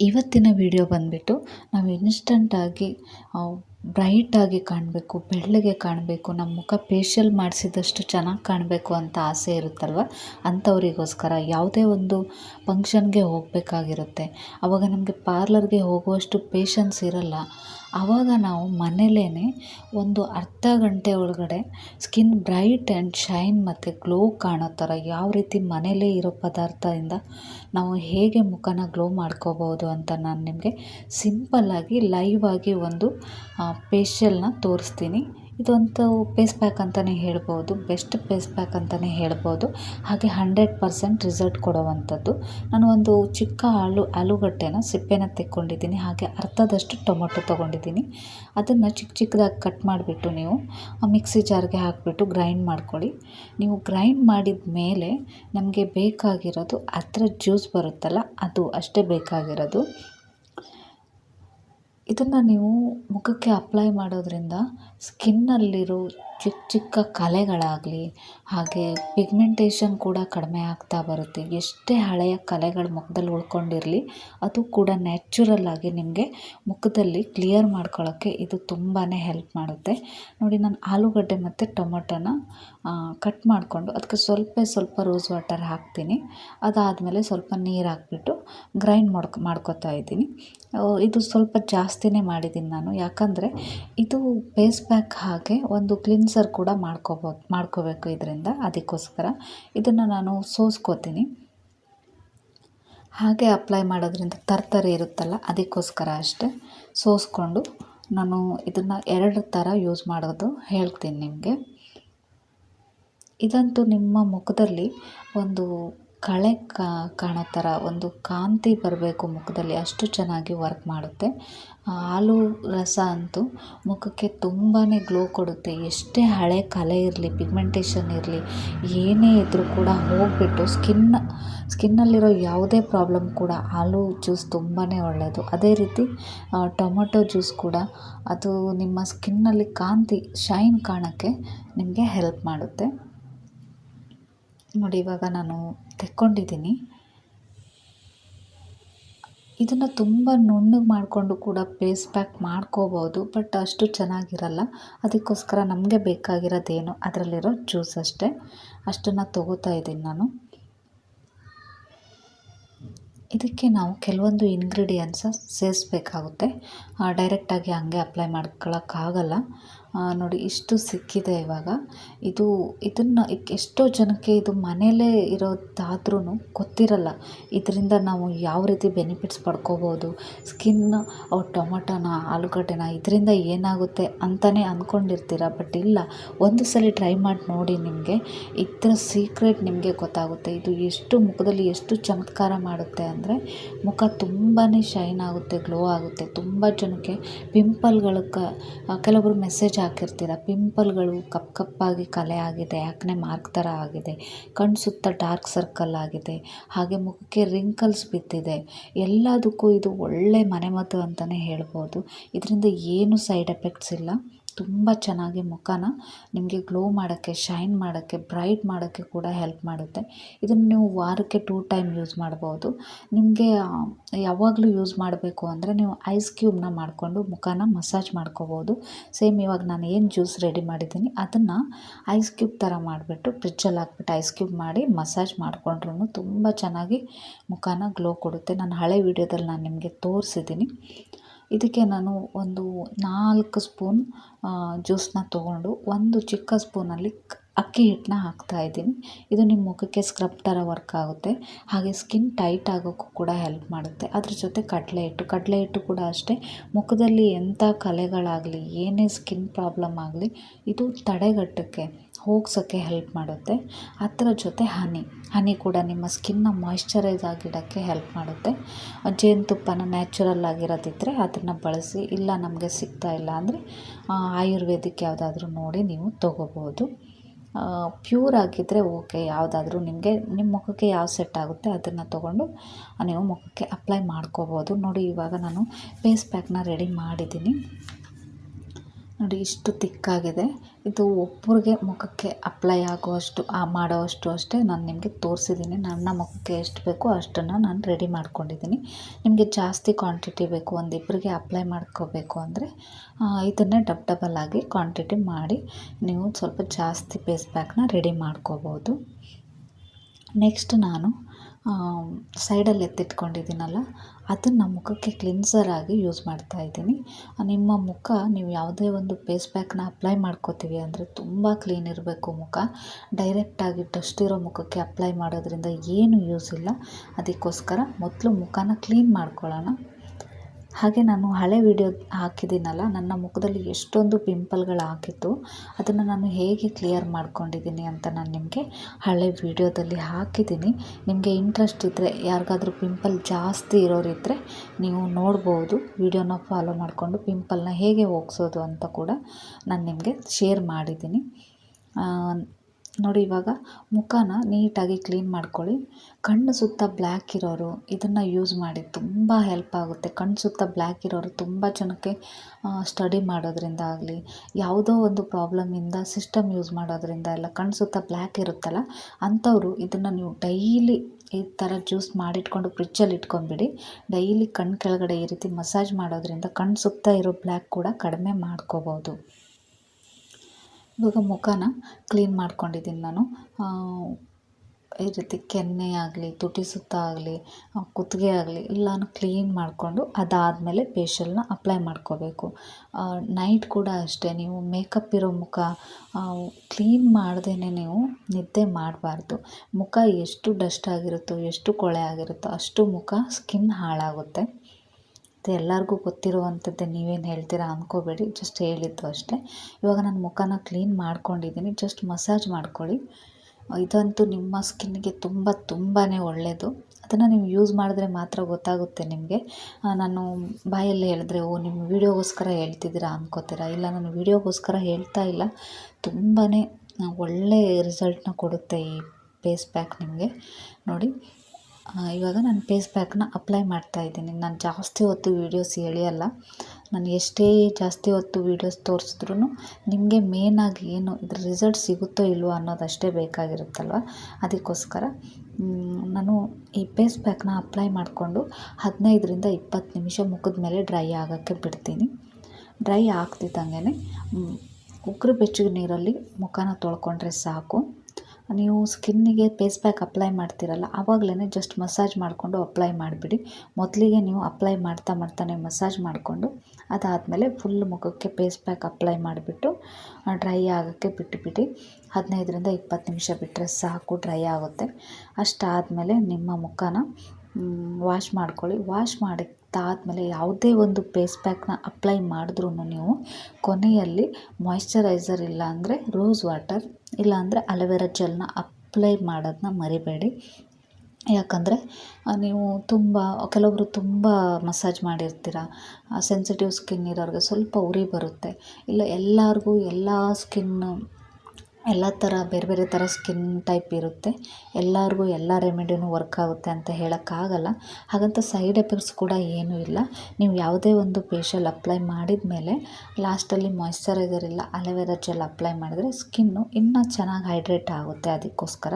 ಇವತ್ತಿನ ವಿಡಿಯೋ ಬಂದುಬಿಟ್ಟು ನಾವು ಇನ್ಸ್ಟಂಟಾಗಿ ಬ್ರೈಟಾಗಿ ಕಾಣಬೇಕು, ಬೆಳ್ಳಗೆ ಕಾಣಬೇಕು ನಮ್ಮ ಮುಖ ಫೇಶಿಯಲ್ ಮಾಡಿಸಿದಷ್ಟು ಚೆನ್ನಾಗಿ ಕಾಣಬೇಕು ಅಂತ ಆಸೆ ಇರುತ್ತಲ್ವ? ಅಂಥವರಿಗೋಸ್ಕರ ಯಾವುದೇ ಒಂದು ಫಂಕ್ಷನ್ಗೆ ಹೋಗಬೇಕಾಗಿರುತ್ತೆ. ಆವಾಗ ನಮಗೆ ಪಾರ್ಲರ್ಗೆ ಹೋಗುವಷ್ಟು ಪೇಷನ್ಸ್ ಇರಲ್ಲ. ಆವಾಗ ನಾವು ಮನೇಲೇ ಒಂದು ಅರ್ಧ ಗಂಟೆ ಒಳಗಡೆ ಸ್ಕಿನ್ ಬ್ರೈಟ್ ಆ್ಯಂಡ್ ಶೈನ್ ಮತ್ತು ಗ್ಲೋ ಕಾಣೋ ಥರ ಯಾವ ರೀತಿ ಮನೇಲೇ ಇರೋ ಪದಾರ್ಥದಿಂದ ನಾವು ಹೇಗೆ ಮುಖನ ಗ್ಲೋ ಮಾಡ್ಕೋಬೋದು ಅಂತ ನಾನು ನಿಮಗೆ ಸಿಂಪಲ್ಲಾಗಿ ಲೈವ್ ಆಗಿ ಒಂದು ಫೇಶಿಯಲ್ನ ತೋರಿಸ್ತೀನಿ. ಇದೊಂದು ಫೇಸ್ ಪ್ಯಾಕ್ ಅಂತಲೇ ಹೇಳ್ಬೋದು, ಬೆಸ್ಟ್ ಫೇಸ್ ಪ್ಯಾಕ್ ಅಂತಲೇ ಹೇಳ್ಬೋದು. ಹಾಗೆ ಹಂಡ್ರೆಡ್ ಪರ್ಸೆಂಟ್ ರಿಸಲ್ಟ್ ಕೊಡುವಂಥದ್ದು. ನಾನು ಒಂದು ಚಿಕ್ಕ ಆಲು ಆಲೂಗಡ್ಡೆನ ಸಿಪ್ಪೆನ ತೆಕ್ಕೊಂಡಿದ್ದೀನಿ. ಹಾಗೆ ಅರ್ಧದಷ್ಟು ಟೊಮೊಟೊ ತೊಗೊಂಡಿದ್ದೀನಿ. ಅದನ್ನು ಚಿಕ್ಕ ಚಿಕ್ಕದಾಗಿ ಕಟ್ ಮಾಡಿಬಿಟ್ಟು ನೀವು ಮಿಕ್ಸಿ ಜಾರ್ಗೆ ಹಾಕಿಬಿಟ್ಟು ಗ್ರೈಂಡ್ ಮಾಡ್ಕೊಳ್ಳಿ. ನೀವು ಗ್ರೈಂಡ್ ಮಾಡಿದ ಮೇಲೆ ನಮಗೆ ಬೇಕಾಗಿರೋದು ಅದರ ಜ್ಯೂಸ್ ಬರುತ್ತಲ್ಲ, ಅದು ಅಷ್ಟೇ ಬೇಕಾಗಿರೋದು. ಇದನ್ನು ನೀವು ಮುಖಕ್ಕೆ ಅಪ್ಲೈ ಮಾಡೋದ್ರಿಂದ ಸ್ಕಿನ್ನಲ್ಲಿರೋ ಚಿಕ್ಕ ಚಿಕ್ಕ ಕಲೆಗಳಾಗಲಿ, ಹಾಗೆ ಪಿಗ್ಮೆಂಟೇಷನ್ ಕೂಡ ಕಡಿಮೆ ಆಗ್ತಾ ಬರುತ್ತೆ. ಎಷ್ಟೇ ಹಳೆಯ ಕಲೆಗಳು ಮುಖದಲ್ಲಿ ಉಳ್ಕೊಂಡಿರಲಿ, ಅದು ಕೂಡ ನ್ಯಾಚುರಲ್ಲಾಗಿ ನಿಮಗೆ ಮುಖದಲ್ಲಿ ಕ್ಲಿಯರ್ ಮಾಡ್ಕೊಳ್ಳೋಕ್ಕೆ ಇದು ತುಂಬಾ ಹೆಲ್ಪ್ ಮಾಡುತ್ತೆ. ನೋಡಿ, ನಾನು ಆಲೂಗಡ್ಡೆ ಮತ್ತು ಟೊಮೊಟೊನ ಕಟ್ ಮಾಡಿಕೊಂಡು ಅದಕ್ಕೆ ಸ್ವಲ್ಪ ಸ್ವಲ್ಪ ರೋಸ್ ವಾಟರ್ ಹಾಕ್ತೀನಿ. ಅದಾದಮೇಲೆ ಸ್ವಲ್ಪ ನೀರು ಹಾಕ್ಬಿಟ್ಟು ಗ್ರೈಂಡ್ ಮಾಡ್ಕೊ, ಮಾಡ್ಕೋತಾ ಇದ್ದೀನಿ. ಇದು ಸ್ವಲ್ಪ ಜಾಸ್ತಿನೇ ಮಾಡಿದ್ದೀನಿ ನಾನು. ಯಾಕಂದರೆ ಇದು ಫೇಸ್ ಪ್ಯಾಕ್ ಹಾಗೆ ಒಂದು ಕ್ಲಿನ್ಸರ್ ಕೂಡ ಮಾಡ್ಕೋಬೋದು ಮಾಡ್ಕೋಬೇಕು ಇದರಿಂದ, ಅದಕ್ಕೋಸ್ಕರ. ಇದನ್ನು ನಾನು ಸೋಸ್ಕೋತೀನಿ. ಹಾಗೆ ಅಪ್ಲೈ ಮಾಡೋದ್ರಿಂದ ತರ್ತರಿ ಇರುತ್ತಲ್ಲ, ಅದಕ್ಕೋಸ್ಕರ ಅಷ್ಟೇ. ಸೋಸ್ಕೊಂಡು ನಾನು ಇದನ್ನು ಎರಡು ಥರ ಯೂಸ್ ಮಾಡೋದು ಹೇಳ್ತೀನಿ ನಿಮಗೆ. ಇದಂತೂ ನಿಮ್ಮ ಮುಖದಲ್ಲಿ ಒಂದು ಕಳೆ ಕಾಣೋ ಥರ ಒಂದು ಕಾಂತಿ ಬರಬೇಕು ಮುಖದಲ್ಲಿ ಅಷ್ಟು ಚೆನ್ನಾಗಿ ವರ್ಕ್ ಮಾಡುತ್ತೆ. ಹಾಲು ರಸ ಅಂತೂ ಮುಖಕ್ಕೆ ತುಂಬಾ ಗ್ಲೋ ಕೊಡುತ್ತೆ. ಎಷ್ಟೇ ಹಳೆ ಕಲೆ ಇರಲಿ ಪಿಗ್ಮೆಂಟೇಷನ್ ಇರಲಿ, ಏನೇ ಇದ್ದರೂ ಕೂಡ ಹೋಗಿಬಿಟ್ಟು ಸ್ಕಿನ್ ಸ್ಕಿನ್ನಲ್ಲಿರೋ ಯಾವುದೇ ಪ್ರಾಬ್ಲಮ್ ಕೂಡ ಹಾಲು ಜ್ಯೂಸ್ ತುಂಬಾ ಒಳ್ಳೆಯದು ಅದೇ ರೀತಿ ಟೊಮೊಟೊ ಜ್ಯೂಸ್ ಕೂಡ ಅದು ನಿಮ್ಮ ಸ್ಕಿನ್ನಲ್ಲಿ ಕಾಂತಿ ಶೈನ್ ಕಾಣೋಕ್ಕೆ ನಿಮಗೆ ಹೆಲ್ಪ್ ಮಾಡುತ್ತೆ. ನೋಡಿ, ಇವಾಗ ನಾನು ತೆಕ್ಕೊಂಡಿದ್ದೀನಿ. ಇದನ್ನು ತುಂಬ ನುಣ್ಣಗೆ ಮಾಡಿಕೊಂಡು ಕೂಡ ಪೇಸ್ ಪ್ಯಾಕ್ ಮಾಡ್ಕೋಬೋದು ಬಟ್ ಅಷ್ಟು ಚೆನ್ನಾಗಿರಲ್ಲ. ಅದಕ್ಕೋಸ್ಕರ ನಮಗೆ ಬೇಕಾಗಿರೋದೇನು, ಅದರಲ್ಲಿರೋ ಜ್ಯೂಸ್ ಅಷ್ಟೇ. ಅಷ್ಟನ್ನು ತೊಗೋತಾ ಇದ್ದೀನಿ ನಾನು. ಇದಕ್ಕೆ ನಾವು ಕೆಲವೊಂದು ಇಂಗ್ರೀಡಿಯೆಂಟ್ಸ ಸೇರಿಸ್ಬೇಕಾಗುತ್ತೆ. ಡೈರೆಕ್ಟಾಗಿ ಹಂಗೆ ಅಪ್ಲೈ ಮಾಡ್ಕೊಳಕ್ಕಾಗಲ್ಲ. ನೋಡಿ, ಇಷ್ಟು ಸಿಕ್ಕಿದೆ ಇವಾಗ. ಇದು, ಇದನ್ನು ಎಷ್ಟೋ ಜನಕ್ಕೆ ಇದು ಮನೆಯಲ್ಲೇ ಇರೋದಾದ್ರೂ ಗೊತ್ತಿರಲ್ಲ. ಇದರಿಂದ ನಾವು ಯಾವ ರೀತಿ ಬೆನಿಫಿಟ್ಸ್ ಪಡ್ಕೋಬೋದು ಸ್ಕಿನ್ ಟೊಮೊಟೊನ, ಆಲೂಗಡ್ಡೆನ, ಇದರಿಂದ ಏನಾಗುತ್ತೆ ಅಂತಲೇ ಅಂದ್ಕೊಂಡಿರ್ತೀರ ಬಟ್ ಇಲ್ಲ, ಒಂದು ಸಲ ಟ್ರೈ ಮಾಡಿ ನೋಡಿ ನಿಮಗೆ. ಇದರ ಸೀಕ್ರೆಟ್ ನಿಮಗೆ ಗೊತ್ತಾಗುತ್ತೆ. ಇದು ಎಷ್ಟು ಮುಖದಲ್ಲಿ ಎಷ್ಟು ಚಮತ್ಕಾರ ಮಾಡುತ್ತೆ ಅಂದರೆ, ಮುಖ ತುಂಬಾ ಶೈನ್ ಆಗುತ್ತೆ ಗ್ಲೋ ಆಗುತ್ತೆ. ತುಂಬ ಜನಕ್ಕೆ ಪಿಂಪಲ್ಗಳಕ್ಕೆ ಕೆಲವೊಬ್ರು ಮೆಸೇಜ್ ಹಾಕಿರ್ತೀರ. ಪಿಂಪಲ್ಗಳು ಕಪ್ಪು ಕಪ್ಪಾಗಿ ಕಲೆ ಆಗಿದೆ. ಯಾಕನೆ ಮಾರ್ಕ್ ಥರ ಆಗಿದೆ. ಕಣ್ಣು ಸುತ್ತ ಡಾರ್ಕ್ ಸರ್ಕಲ್ ಆಗಿದೆ. ಹಾಗೆ ಮುಖಕ್ಕೆ ರಿಂಕಲ್ಸ್ ಬಿದ್ದಿದೆ. ಎಲ್ಲದಕ್ಕೂ ಇದು ಒಳ್ಳೆ ಮನೆಮದ್ದು ಅಂತಲೇ ಹೇಳ್ಬೋದು. ಇದರಿಂದ ಏನು ಸೈಡ್ ಎಫೆಕ್ಟ್ಸ್ ಇಲ್ಲ. ತುಂಬ ಚೆನ್ನಾಗಿ ಮುಖನ ನಿಮಗೆ ಗ್ಲೋ ಮಾಡೋಕ್ಕೆ ಶೈನ್ ಮಾಡೋಕ್ಕೆ ಬ್ರೈಟ್ ಮಾಡೋಕ್ಕೆ ಕೂಡ ಹೆಲ್ಪ್ ಮಾಡುತ್ತೆ. ಇದನ್ನು ನೀವು ವಾರಕ್ಕೆ ಟೂ ಟೈಮ್ ಯೂಸ್ ಮಾಡ್ಬೋದು. ನಿಮಗೆ ಯಾವಾಗಲೂ ಯೂಸ್ ಮಾಡಬೇಕು ಅಂದರೆ ನೀವು ಐಸ್ ಕ್ಯೂಬ್ನ ಮಾಡಿಕೊಂಡು ಮುಖನ ಮಸಾಜ್ ಮಾಡ್ಕೋಬೋದು. ಸೇಮ್ ಇವಾಗ ನಾನು ಏನು ಜ್ಯೂಸ್ ರೆಡಿ ಮಾಡಿದ್ದೀನಿ ಅದನ್ನು ಐಸ್ ಕ್ಯೂಬ್ ಥರ ಮಾಡಿಬಿಟ್ಟು ಫ್ರಿಜ್ಜಲ್ಲಿ ಹಾಕ್ಬಿಟ್ಟು ಐಸ್ ಕ್ಯೂಬ್ ಮಾಡಿ ಮಸಾಜ್ ಮಾಡಿಕೊಂಡ್ರೂ ತುಂಬ ಚೆನ್ನಾಗಿ ಮುಖನ ಗ್ಲೋ ಕೊಡುತ್ತೆ. ನಾನು ಹಳೆ ವಿಡಿಯೋದಲ್ಲಿ ನಾನು ನಿಮಗೆ ತೋರಿಸಿದ್ದೀನಿ. ಇದಕ್ಕೆ ನಾನು ಒಂದು ನಾಲ್ಕು ಸ್ಪೂನ್ ಜ್ಯೂಸನ್ನ ತೊಗೊಂಡು ಒಂದು ಚಿಕ್ಕ ಸ್ಪೂನಲ್ಲಿ ಅಕ್ಕಿ ಹಿಟ್ಟನ್ನ ಹಾಕ್ತಾಯಿದ್ದೀನಿ ಇದು ನಿಮ್ಮ ಮುಖಕ್ಕೆ ಸ್ಕ್ರಬ್ ಥರ ವರ್ಕ್ ಆಗುತ್ತೆ. ಹಾಗೆ ಸ್ಕಿನ್ ಟೈಟ್ ಆಗೋಕ್ಕೂ ಕೂಡ ಹೆಲ್ಪ್ ಮಾಡುತ್ತೆ. ಅದ್ರ ಜೊತೆ ಕಡಲೆ ಹಿಟ್ಟು. ಕಡಲೆ ಹಿಟ್ಟು ಕೂಡ ಅಷ್ಟೇ. ಮುಖದಲ್ಲಿ ಎಂಥ ಕಲೆಗಳಾಗಲಿ, ಏನೇ ಸ್ಕಿನ್ ಪ್ರಾಬ್ಲಮ್ ಆಗಲಿ, ಇದು ತಡೆಗಟ್ಟೋಕ್ಕೆ ಹೋಗ್ಸೋಕ್ಕೆ ಹೆಲ್ಪ್ ಮಾಡುತ್ತೆ. ಅದರ ಜೊತೆ ಹನಿ. ಹನಿ ಕೂಡ ನಿಮ್ಮ ಸ್ಕಿನ್ನ ಮಾಯಿಶ್ಚರೈಸ್ ಆಗಿಡೋಕ್ಕೆ ಹೆಲ್ಪ್ ಮಾಡುತ್ತೆ. ಜೇನುತುಪ್ಪನ ನ್ಯಾಚುರಲ್ ಆಗಿರೋದಿದ್ದರೆ ಅದನ್ನು ಬಳಸಿ, ಇಲ್ಲ ನಮಗೆ ಸಿಗ್ತಾ ಇಲ್ಲ ಅಂದರೆ ಆಯುರ್ವೇದಿಕ್ ಯಾವುದಾದ್ರೂ ನೋಡಿ ನೀವು ತೊಗೋಬೋದು. ಪ್ಯೂರ್ ಆಗಿದ್ದರೆ ಓಕೆ ಯಾವುದಾದ್ರೂ ನಿಮಗೆ ನಿಮ್ಮ ಮುಖಕ್ಕೆ ಯಾವ್ದು ಸೆಟ್ ಆಗುತ್ತೆ ಅದನ್ನು ತೊಗೊಂಡು, ನೀವು ಮುಖಕ್ಕೆ ಅಪ್ಲೈ ಮಾಡ್ಕೋಬೋದು. ನೋಡಿ, ಇವಾಗ ನಾನು ಫೇಸ್ ಪ್ಯಾಕ್ನ ರೆಡಿ ಮಾಡಿದ್ದೀನಿ. ನೋಡಿ, ಇಷ್ಟು ತಿಕ್ಕಾಗಿದೆ. ಇದು ಒಬ್ಬರಿಗೆ ಮುಖಕ್ಕೆ ಅಪ್ಲೈ ಆಗುವಷ್ಟು, ಆ ಮಾಡೋವಷ್ಟು ಅಷ್ಟೇ ನಾನು ನಿಮಗೆ ತೋರಿಸಿದ್ದೀನಿ ನನ್ನ ಮುಖಕ್ಕೆ ಎಷ್ಟು ಬೇಕೋ ಅಷ್ಟನ್ನು ನಾನು ರೆಡಿ ಮಾಡ್ಕೊಂಡಿದ್ದೀನಿ ನಿಮಗೆ ಜಾಸ್ತಿ ಕ್ವಾಂಟಿಟಿ ಬೇಕು ಒಂದಿಬ್ಬರಿಗೆ ಅಪ್ಲೈ ಮಾಡ್ಕೋಬೇಕು ಅಂದರೆ ಇದನ್ನೇ ಡಬ್ ಡಬಲ್ ಆಗಿ ಕ್ವಾಂಟಿಟಿ ಮಾಡಿ ನೀವು ಸ್ವಲ್ಪ ಜಾಸ್ತಿ ಪೇಸ್ ಪ್ಯಾಕ್ನ ರೆಡಿ ಮಾಡ್ಕೋಬೋದು. ನೆಕ್ಸ್ಟ್ ನಾನು ಸೈಡಲ್ಲಿ ಎತ್ತಿಟ್ಕೊಂಡಿದ್ದೀನಲ್ಲ, ಅದನ್ನು ಮುಖಕ್ಕೆ ಕ್ಲಿನ್ಸರ್ ಆಗಿ ಯೂಸ್ ಮಾಡ್ತಾ ಇದ್ದೀನಿ. ನಿಮ್ಮ ಮುಖ, ನೀವು ಯಾವುದೇ ಒಂದು ಫೇಸ್ ಪ್ಯಾಕ್ನ ಅಪ್ಲೈ ಮಾಡ್ಕೋತೀವಿ ಅಂದರೆ ತುಂಬ ಕ್ಲೀನ್ ಇರಬೇಕು ಮುಖ. ಡೈರೆಕ್ಟಾಗಿ ಡಸ್ಟ್ ಇರೋ ಮುಖಕ್ಕೆ ಅಪ್ಲೈ ಮಾಡೋದ್ರಿಂದ ಏನು ಯೂಸ್ ಇಲ್ಲ. ಅದಕ್ಕೋಸ್ಕರ ಮೊದಲು ಮುಖನ ಕ್ಲೀನ್ ಮಾಡ್ಕೊಳ್ಳೋಣ. ಹಾಗೆ ನಾನು ಹಳೆ ವಿಡಿಯೋ ಹಾಕಿದ್ದೀನಲ್ಲ, ನನ್ನ ಮುಖದಲ್ಲಿ ಎಷ್ಟೊಂದು ಪಿಂಪಲ್ಗಳು ಹಾಕಿತ್ತು ಅದನ್ನು ನಾನು ಹೇಗೆ ಕ್ಲಿಯರ್ ಮಾಡ್ಕೊಂಡಿದ್ದೀನಿ ಅಂತ ನಾನು ನಿಮಗೆ ಹಳೆ ವಿಡಿಯೋದಲ್ಲಿ ಹಾಕಿದ್ದೀನಿ. ನಿಮಗೆ ಇಂಟ್ರೆಸ್ಟ್ ಇದ್ದರೆ ಯಾರಿಗಾದ್ರೂ ಪಿಂಪಲ್ ಜಾಸ್ತಿ ಇರೋರಿದ್ದರೆ ನೀವು ನೋಡ್ಬೋದು ವಿಡಿಯೋನ ಫಾಲೋ ಮಾಡಿಕೊಂಡು ಪಿಂಪಲ್ನ ಹೇಗೆ ಹೋಗ್ಸೋದು ಅಂತ ಕೂಡ ನಾನು ನಿಮಗೆ ಶೇರ್ ಮಾಡಿದ್ದೀನಿ. ನೋಡಿ ಇವಾಗ, ಮುಖನ ನೀಟಾಗಿ ಕ್ಲೀನ್ ಮಾಡ್ಕೊಳ್ಳಿ. ಕಣ್ಣು ಸುತ್ತ ಬ್ಲ್ಯಾಕ್ ಇರೋರು ಇದನ್ನು ಯೂಸ್ ಮಾಡಿ ತುಂಬ ಹೆಲ್ಪ್ ಆಗುತ್ತೆ. ಕಣ್ಣು ಸುತ್ತ ಬ್ಲ್ಯಾಕ್ ಇರೋರು ತುಂಬ ಜನಕ್ಕೆ ಸ್ಟಡಿ ಮಾಡೋದ್ರಿಂದ ಆಗಲಿ, ಯಾವುದೋ ಒಂದು ಪ್ರಾಬ್ಲಮಿಂದ ಸಿಸ್ಟಮ್ ಯೂಸ್ ಮಾಡೋದ್ರಿಂದ ಎಲ್ಲ ಕಣ್ಣು ಸುತ್ತ ಬ್ಲ್ಯಾಕ್ ಇರುತ್ತಲ್ಲ, ಅಂಥವರು ಇದನ್ನು ನೀವು ಡೈಲಿ ಈ ಥರ ಜ್ಯೂಸ್ ಮಾಡಿಟ್ಕೊಂಡು ಫ್ರಿಜ್ಜಲ್ಲಿ ಇಟ್ಕೊಂಡ್ಬಿಡಿ. ಡೈಲಿ ಕಣ್ಣು ಕೆಳಗಡೆ ಈ ರೀತಿ ಮಸಾಜ್ ಮಾಡೋದ್ರಿಂದ ಕಣ್ಣು ಸುತ್ತ ಇರೋ ಬ್ಲ್ಯಾಕ್ ಕೂಡ ಕಡಿಮೆ ಮಾಡ್ಕೋಬೋದು. ಇವಾಗ ಮುಖನ ಕ್ಲೀನ್ ಮಾಡ್ಕೊಂಡಿದ್ದೀನಿ ನಾನು. ಈ ರೀತಿ ಕೆನ್ನೆ ಆಗಲಿ, ತುಟಿ ಸುತ್ತ ಆಗಲಿ ಕುತ್ತಿಗೆ ಆಗಲಿ ಎಲ್ಲಾನು ಕ್ಲೀನ್ ಮಾಡಿಕೊಂಡು ಅದಾದಮೇಲೆ ಫೇಶಿಯಲ್ನ ಅಪ್ಲೈ ಮಾಡ್ಕೋಬೇಕು. ನೈಟ್ ಕೂಡ ಅಷ್ಟೇ, ನೀವು ಮೇಕಪ್ ಇರೋ ಮುಖ ಕ್ಲೀನ್ ಮಾಡ್ದೇ ನೀವು ನಿದ್ದೆ ಮಾಡಬಾರ್ದು. ಮುಖ ಎಷ್ಟು ಡಸ್ಟ್ ಆಗಿರುತ್ತೋ, ಎಷ್ಟು ಕೊಳೆ ಆಗಿರುತ್ತೋ ಅಷ್ಟು ಮುಖ ಸ್ಕಿನ್ ಹಾಳಾಗುತ್ತೆ. ಮತ್ತು ಎಲ್ಲರಿಗೂ ಗೊತ್ತಿರುವಂಥದ್ದೇ ನೀವೇನು ಹೇಳ್ತೀರಾ ಅಂದ್ಕೋಬೇಡಿ ಜಸ್ಟ್ ಹೇಳಿದ್ದು ಅಷ್ಟೇ. ಇವಾಗ ನಾನು ಮುಖನ ಕ್ಲೀನ್ ಮಾಡ್ಕೊಂಡಿದ್ದೀನಿ. ಜಸ್ಟ್ ಮಸಾಜ್ ಮಾಡ್ಕೊಳ್ಳಿ. ಇದಂತೂ ನಿಮ್ಮ ಸ್ಕಿನ್ನಿಗೆ ತುಂಬ ತುಂಬಾ ಒಳ್ಳೆಯದು ಅದನ್ನು ನೀವು ಯೂಸ್ ಮಾಡಿದ್ರೆ ಮಾತ್ರ ಗೊತ್ತಾಗುತ್ತೆ ನಿಮಗೆ. ನಾನು ಬಾಯಲ್ಲಿ ಹೇಳಿದ್ರೆ, ಓ ನಿಮ್ಮ ವೀಡಿಯೋಗೋಸ್ಕರ ಹೇಳ್ತಿದ್ದೀರಾ ಅಂದ್ಕೋತೀರಾ ಇಲ್ಲ, ನಾನು ವೀಡಿಯೋಗೋಸ್ಕರ ಹೇಳ್ತಾ ಇಲ್ಲ. ತುಂಬಾ ಒಳ್ಳೆ ರಿಸಲ್ಟ್ನ ಕೊಡುತ್ತೆ ಈ ಫೇಸ್ ಪ್ಯಾಕ್ ನಿಮಗೆ. ನೋಡಿ ಇವಾಗ ನಾನು ಫೇಸ್ ಪ್ಯಾಕ್ನ ಅಪ್ಲೈ ಮಾಡ್ತಾ ಇದ್ದೀನಿ. ನಾನು ಜಾಸ್ತಿ ಹೊತ್ತು ವೀಡಿಯೋಸ್ ಎಳೆಯಲ್ಲ. ನಾನು ಎಷ್ಟೇ ಜಾಸ್ತಿ ಹೊತ್ತು ವೀಡಿಯೋಸ್ ತೋರಿಸಿದ್ರು ನಿಮಗೆ ಮೇನಾಗಿ ಏನು ಇದ್ರ ರಿಸಲ್ಟ್ ಸಿಗುತ್ತೋ ಇಲ್ವೋ ಅನ್ನೋದಷ್ಟೇ ಬೇಕಾಗಿರುತ್ತಲ್ವ? ಅದಕ್ಕೋಸ್ಕರ ನಾನು ಈ ಫೇಸ್ ಪ್ಯಾಕ್ನ ಅಪ್ಲೈ ಮಾಡಿಕೊಂಡು ಹದಿನೈದರಿಂದ ಇಪ್ಪತ್ತು ನಿಮಿಷ ಮುಖದ ಮೇಲೆ ಡ್ರೈ ಆಗೋಕ್ಕೆ ಬಿಡ್ತೀನಿ. ಡ್ರೈ ಆಗ್ತಿದ್ದಂಗೆ ಉಗುರು ಬೆಚ್ಚಗೆ ನೀರಲ್ಲಿ ಮುಖನ ತೊಳ್ಕೊಂಡ್ರೆ ಸಾಕು. ನೀವು ಸ್ಕಿನ್ನಿಗೆ ಫೇಸ್ ಪ್ಯಾಕ್ ಅಪ್ಲೈ ಮಾಡ್ತೀರಲ್ಲ ಆವಾಗಲೇ ಜಸ್ಟ್ ಮಸಾಜ್ ಮಾಡಿಕೊಂಡು ಅಪ್ಲೈ ಮಾಡಿಬಿಡಿ. ಮೊದಲಿಗೆ ನೀವು ಅಪ್ಲೈ ಮಾಡ್ತಾ ಮಾಡ್ತಾನೆ ಮಸಾಜ್ ಮಾಡಿಕೊಂಡು, ಅದಾದಮೇಲೆ ಫುಲ್ ಮುಖಕ್ಕೆ ಫೇಸ್ ಪ್ಯಾಕ್ ಅಪ್ಲೈ ಮಾಡಿಬಿಟ್ಟು ಡ್ರೈ ಆಗೋಕ್ಕೆ ಬಿಟ್ಟುಬಿಡಿ ಹದಿನೈದರಿಂದ ಇಪ್ಪತ್ತು ನಿಮಿಷ ಬಿಟ್ಟರೆ ಸಾಕು ಡ್ರೈ ಆಗುತ್ತೆ. ಅಷ್ಟಾದಮೇಲೆ ನಿಮ್ಮ ಮುಖನ ವಾಶ್ ಮಾಡ್ಕೊಳ್ಳಿ. ವಾಶ್ ಮಾಡಿದ್ದಾದಮೇಲೆ ಯಾವುದೇ ಒಂದು ಫೇಸ್ ಪ್ಯಾಕ್ನ ಅಪ್ಲೈ ಮಾಡಿದ್ರೂ ನೀವು ಕೊನೆಯಲ್ಲಿ ಮಾಯ್ಶ್ಚರೈಸರ್ ಇಲ್ಲಾಂದರೆ ರೋಸ್ ವಾಟರ್ ಇಲ್ಲಾಂದರೆ ಅಲೋವೆರಾ ಜೆಲ್ನ ಅಪ್ಲೈ ಮಾಡೋದನ್ನ ಮರಿಬೇಡಿ. ಯಾಕಂದರೆ ನೀವು ತುಂಬ ಕೆಲವೊಬ್ಬರು ತುಂಬ ಮಸಾಜ್ ಮಾಡಿರ್ತೀರ ಸೆನ್ಸಿಟಿವ್ ಸ್ಕಿನ್ ಇರೋರಿಗೆ ಸ್ವಲ್ಪ ಉರಿ ಬರುತ್ತೆ. ಇಲ್ಲ, ಎಲ್ಲರಿಗೂ ಎಲ್ಲ ಸ್ಕಿನ್ನು ಎಲ್ಲ ಥರ ಬೇರೆ ಬೇರೆ ಥರ ಸ್ಕಿನ್ ಟೈಪ್ ಇರುತ್ತೆ. ಎಲ್ಲರಿಗೂ ಎಲ್ಲ ರೆಮಿಡಿನೂ ವರ್ಕ್ ಆಗುತ್ತೆ ಅಂತ ಹೇಳೋಕ್ಕಾಗಲ್ಲ. ಹಾಗಂತ ಸೈಡ್ ಎಫೆಕ್ಟ್ಸ್ ಕೂಡ ಏನೂ ಇಲ್ಲ. ನೀವು ಯಾವುದೇ ಒಂದು ಫೇಶಿಯಲ್ ಅಪ್ಲೈ ಮಾಡಿದ ಮೇಲೆ ಲಾಸ್ಟಲ್ಲಿ ಮಾಯಿಶ್ಚರೈಸರ್ ಇಲ್ಲ, ಅಲೋವೆರಾ ಜೆಲ್ ಅಪ್ಲೈ ಮಾಡಿದರೆ ಸ್ಕಿನ್ನು ಇನ್ನೂ ಚೆನ್ನಾಗಿ ಹೈಡ್ರೇಟ್ ಆಗುತ್ತೆ ಅದಕ್ಕೋಸ್ಕರ.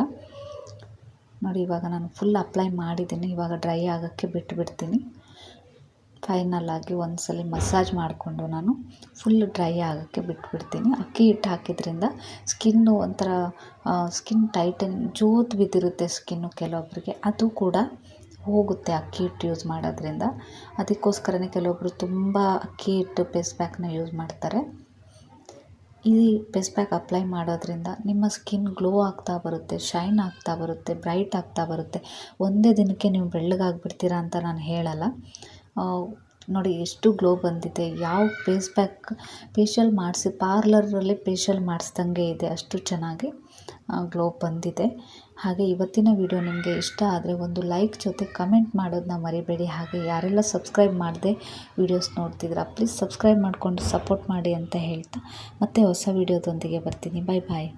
ನೋಡಿ, ಇವಾಗ ನಾನು ಫುಲ್ ಅಪ್ಲೈ ಮಾಡಿದ್ದೀನಿ. ಇವಾಗ ಡ್ರೈ ಆಗೋಕ್ಕೆ ಬಿಟ್ಟುಬಿಡ್ತೀನಿ ಫೈನಲ್ ಆಗಿ ಒಂದು ಸಲ ಮಸಾಜ್ ಮಾಡಿಕೊಂಡು ನಾನು ಫುಲ್ ಡ್ರೈ ಆಗೋಕ್ಕೆ ಬಿಟ್ಬಿಡ್ತೀನಿ. ಅಕ್ಕಿ ಹಿಟ್ಟು ಹಾಕಿದ್ರಿಂದ ಸ್ಕಿನ್ನು ಒಂಥರ ಸ್ಕಿನ್ ಟೈಟನ್ ಜೋತು ಬಿದ್ದಿರುತ್ತೆ ಸ್ಕಿನ್ನು ಕೆಲವೊಬ್ಬರಿಗೆ ಅದು ಕೂಡ ಹೋಗುತ್ತೆ ಅಕ್ಕಿ ಹಿಟ್ಟು ಯೂಸ್ ಮಾಡೋದ್ರಿಂದ. ಅದಕ್ಕೋಸ್ಕರನೇ ಕೆಲವೊಬ್ಬರು ತುಂಬ ಅಕ್ಕಿ ಹಿಟ್ಟು ಪೇಸ್ ಪ್ಯಾಕ್ನ ಯೂಸ್ ಮಾಡ್ತಾರೆ. ಈ ಪೇಸ್ ಪ್ಯಾಕ್ ಅಪ್ಲೈ ಮಾಡೋದ್ರಿಂದ ನಿಮ್ಮ ಸ್ಕಿನ್ ಗ್ಲೋ ಆಗ್ತಾ ಬರುತ್ತೆ ಶೈನ್ ಆಗ್ತಾ ಬರುತ್ತೆ ಬ್ರೈಟ್ ಆಗ್ತಾ ಬರುತ್ತೆ. ಒಂದೇ ದಿನಕ್ಕೆ ನೀವು ಬೆಳ್ಳಗಾಗ್ಬಿಡ್ತೀರಾ ಅಂತ ನಾನು ಹೇಳಲ್ಲ. ನೋಡಿ ಎಷ್ಟು ಗ್ಲೋ ಬಂದಿದೆ. ಯಾವ ಫೇಸ್ ಪ್ಯಾಕ್, ಫೇಶಿಯಲ್ ಮಾಡಿಸಿ, ಪಾರ್ಲರಲ್ಲಿ ಫೇಶಿಯಲ್ ಮಾಡಿಸ್ದಂಗೆ ಇದೆ ಅಷ್ಟು ಚೆನ್ನಾಗಿ ಗ್ಲೋ ಬಂದಿದೆ. ಹಾಗೆ ಇವತ್ತಿನ ವಿಡಿಯೋ ನಿಮಗೆ ಇಷ್ಟ ಆದರೆ ಒಂದು ಲೈಕ್ ಜೊತೆ ಕಮೆಂಟ್ ಮಾಡೋದನ್ನ ಮರಿಬೇಡಿ. ಹಾಗೆ ಯಾರೆಲ್ಲ ಸಬ್ಸ್ಕ್ರೈಬ್ ಮಾಡದೆ ವಿಡಿಯೋಸ್ ನೋಡ್ತಿದ್ದೀರಾ, ಪ್ಲೀಸ್ ಸಬ್ಸ್ಕ್ರೈಬ್ ಮಾಡಿಕೊಂಡು ಸಪೋರ್ಟ್ ಮಾಡಿ ಅಂತ ಹೇಳ್ತಾ ಮತ್ತೆ ಹೊಸ ವಿಡಿಯೋದೊಂದಿಗೆ ಬರ್ತೀನಿ. ಬಾಯ್ ಬಾಯ್.